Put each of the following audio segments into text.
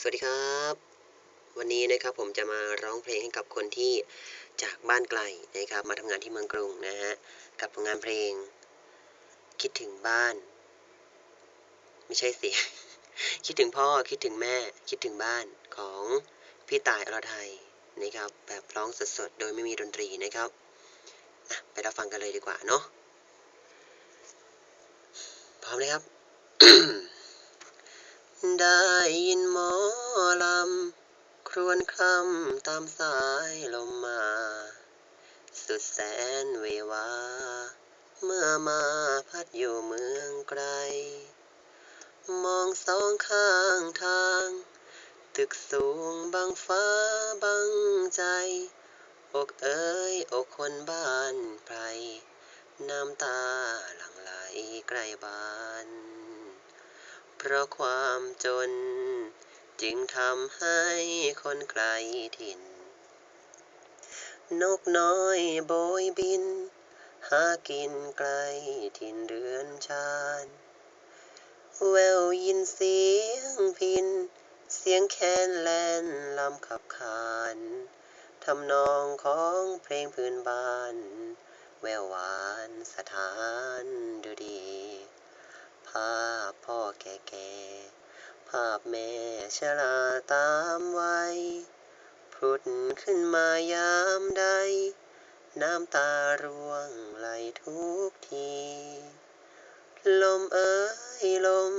สวัสดีครับ วันนี้นะครับผมจะมาร้องเพลงให้กับคนที่จากบ้านไกลนะครับ มาทำงานที่เมืองกรุงนะฮะกับผลงานเพลง คิดถึงบ้าน ไม่ใช่สิ คิดถึงพ่อคิดถึงแม่คิดถึงบ้านของพี่ตายอรไทยนะครับ แบบร้องสดๆโดยไม่มีดนตรีนะครับไปรับฟังกันเลยดีกว่าเนาะพร้อมเลยครับได้ยินหมอ ลำ ครวญคำตามสายลมมา สุดแสนเววา เมื่อมาพัดอยู่เมืองไกล มองสองข้างทาง ตึกสูงบังฟ้าบังใจ อกเอ้ยอกคนบ้านไพรน้ำตาหลั่งไหลใกล้บ้าน เพราะความจน จึงทำให้คนไกลถิ่น นกน้อยโบยบิน หากินไกลถิ่นเรือนชานแววยินเสียงพิน เสียงแคนแลนลำขับขานทำนองของเพลงพื้นบ้าน แววหวานสถานดูดี ภาพพ่อแก่ๆ ภาพแม่ ชราตามไวัยพรุดขึ้นมายามใด น้ำตาร่วงไหลทุกที ลมเอ้ยลม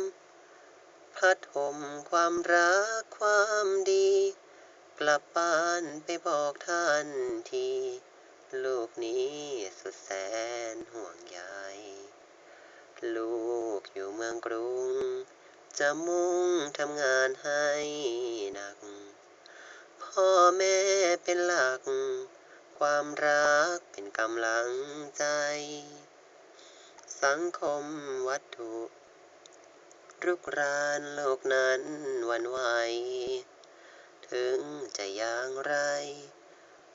พัดห่มความรักความดี กลับบ้านไปบอกท่านที ลูกนี้สุดแสนห่วงใย ลูกอยู่เมืองกรุง จะมุ่งทำงานให้หนัก พ่อแม่เป็นหลัก ความรักเป็นกำลังใจ สังคมวัตถุรุกรานโลกนั้นวันไหว ถึงจะอย่างไร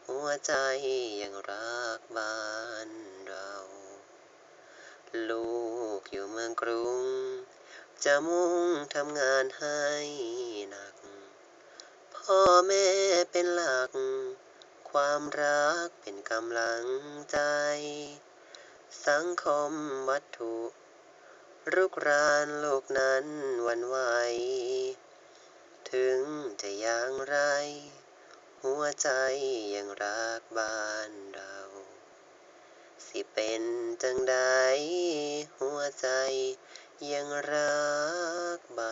หัวใจยังรักบ้านเรา ลูกอยู่เมืองกรุง จะมุ่งทำงานให้หนัก พ่อแม่เป็นหลัก ความรักเป็นกำลังใจ สังคมวัตถุรุกรานโลกนั้นวันไหว ถึงจะอย่างไร หัวใจยังรักบ้านเรา สิเป็นจังใดหัวใจ ยังรักบ้า